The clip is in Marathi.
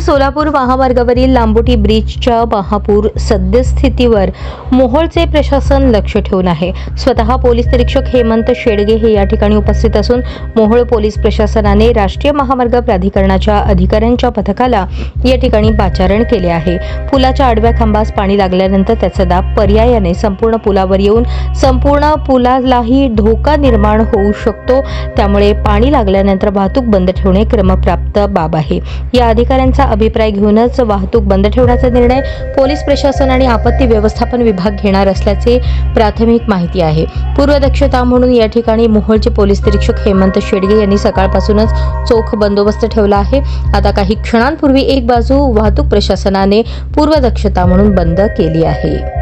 सोलापूर महामार्गावरील लांबोटी ब्रिजच्या महापूर सद्यस्थितीवर मोहोळचे प्रशासन लक्ष ठेवून आहे. स्वतः पोलीस निरीक्षक हेमंत शेडगे हे या ठिकाणी उपस्थित असून मोहोळ पोलीस प्रशासनाने राष्ट्रीय महामार्ग प्राधिकरणाच्या अधिकाऱ्यांच्या पथकाला या ठिकाणी पाचारण केले आहे. पुलाच्या आडव्या खांबास पाणी लागल्यानंतर त्याचा दाब पर्यायाने संपूर्ण पुलावर येऊन संपूर्ण पुलालाही धोका निर्माण होऊ शकतो. त्यामुळे पाणी लागल्यानंतर वाहतूक बंद ठेवणे क्रमप्राप्त बाब आहे. या अधिकाऱ्यांचा अभिप्राय घेऊनच वाहतूक बंद ठेवण्याचा निर्णय पोलीस प्रशासन आणि आपत्ती व्यवस्थापन विभाग घेणार असल्याचे प्राथमिक माहिती आहे. पूर्वदक्षता म्हणून या ठिकाणी मोहोळचे पोलीस निरीक्षक हेमंत शेडगे यांनी सकाळपासूनच चोख बंदोबस्त ठेवला आहे. आता काही क्षणांपूर्वी एक बाजू वाहतूक प्रशासनाने पूर्वदक्षता म्हणून बंद केली आहे.